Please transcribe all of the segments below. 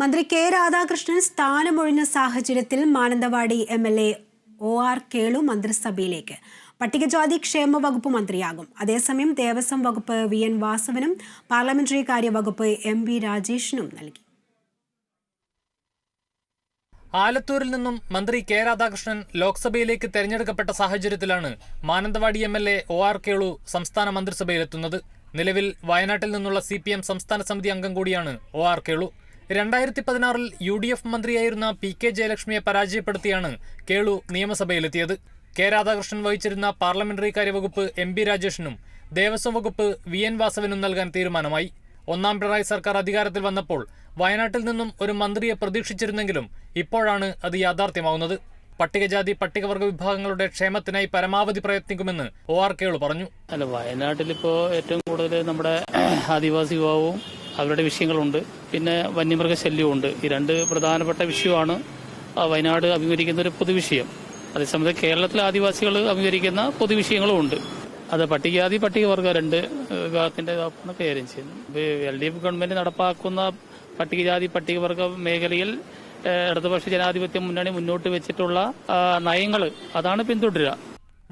മന്ത്രി കെ രാധാകൃഷ്ണൻ സ്ഥാനമൊഴിഞ്ഞ സാഹചര്യത്തിൽ Mananthavady M L A O R Kelu മന്ത്രിസഭയിലേക്ക്. പട്ടികജാതി ക്ഷേമ വകുപ്പ് മന്ത്രിയാകും. അതേസമയം ദേവസ്വം വകുപ്പ് വി എൻ വാസവനും പാർലമെന്ററി കാര്യ വകുപ്പ് എം വി രാജേഷിനും നൽകി. ആലത്തൂരിൽ നിന്നും മന്ത്രി കെ രാധാകൃഷ്ണൻ ലോക്സഭയിലേക്ക് തെരഞ്ഞെടുക്കപ്പെട്ട സാഹചര്യത്തിലാണ് Mananthavady M L A O R Kelu സംസ്ഥാന മന്ത്രിസഭയിലെത്തുന്നത്. നിലവിൽ വയനാട്ടിൽ നിന്നുള്ള സി സംസ്ഥാന സമിതി അംഗം കൂടിയാണ് ഒ ആർ കേളു. രണ്ടായിരത്തി പതിനാറിൽ യു ഡി എഫ് മന്ത്രിയായിരുന്ന പി കെ ജയലക്ഷ്മിയെ പരാജയപ്പെടുത്തിയാണ് കേളു നിയമസഭയിലെത്തിയത്. കെ രാധാകൃഷ്ണൻ വഹിച്ചിരുന്ന പാർലമെന്ററി കാര്യവകുപ്പ് എം ബി രാജേഷിനും ദേവസ്വം വകുപ്പ് വി എൻ വാസവനും നൽകാൻ തീരുമാനമായി. ഒന്നാം പിണറായി സർക്കാർ അധികാരത്തിൽ വന്നപ്പോൾ വയനാട്ടിൽ നിന്നും ഒരു മന്ത്രിയെ പ്രതീക്ഷിച്ചിരുന്നെങ്കിലും ഇപ്പോഴാണ് അത് യാഥാർത്ഥ്യമാവുന്നത്. പട്ടികജാതി പട്ടികവർഗ വിഭാഗങ്ങളുടെ ക്ഷേമത്തിനായി പരമാവധി പ്രയത്നിക്കുമെന്ന് ഒ ആർ കേളു പറഞ്ഞു. അല്ല വയനാട്ടിലിപ്പോൾ ഏറ്റവും കൂടുതൽ നമ്മുടെ ആദിവാസി വിഭാഗവും അവരുടെ വിഷയങ്ങളുണ്ട്. പിന്നെ വന്യമൃഗശല്യമുണ്ട് ഈ രണ്ട് പ്രധാനപ്പെട്ട വിഷയമാണ് വയനാട് അഭിമുഖീകരിക്കുന്ന ഒരു പൊതുവിഷയം അതേസമയത്ത് കേരളത്തിലെ ആദിവാസികൾ അഭിമുഖീകരിക്കുന്ന പൊതുവിഷയങ്ങളും ഉണ്ട്. അത് പട്ടികജാതി പട്ടികവർഗ രണ്ട് വിഭാഗത്തിന്റെ കൈകാര്യം ചെയ്യുന്നു. എൽ ഡി എഫ് ഗവൺമെന്റ് നടപ്പാക്കുന്ന പട്ടികജാതി പട്ടികവർഗ മേഖലയിൽ ഇടതുപക്ഷ ജനാധിപത്യ മുന്നണി മുന്നോട്ട് വെച്ചിട്ടുള്ള നയങ്ങൾ അതാണ് പിന്തുടരുക.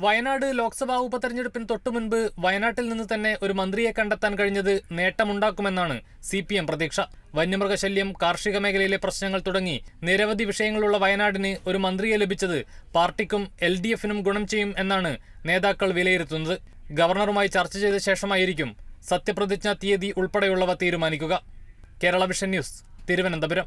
വയനാട് ലോക്സഭാ ഉപതെരഞ്ഞെടുപ്പിന് തൊട്ടു മുൻപ് വയനാട്ടിൽ നിന്ന് തന്നെ ഒരു മന്ത്രിയെ കണ്ടെത്താൻ കഴിഞ്ഞത് നേട്ടമുണ്ടാക്കുമെന്നാണ് സി പി എം പ്രതീക്ഷ. വന്യമൃഗശല്യം കാർഷിക മേഖലയിലെ പ്രശ്നങ്ങൾ തുടങ്ങി നിരവധി വിഷയങ്ങളുള്ള വയനാടിന് ഒരു മന്ത്രിയെ ലഭിച്ചത് പാർട്ടിക്കും എൽ ഡി എഫിനും ഗുണം ചെയ്യും എന്നാണ് നേതാക്കൾ വിലയിരുത്തുന്നത്. ഗവർണറുമായി ചർച്ച ചെയ്ത ശേഷമായിരിക്കും സത്യപ്രതിജ്ഞാ തീയതി ഉൾപ്പെടെയുള്ളവ തീരുമാനിക്കുക. Kerala vision news Thiruvananthapuram.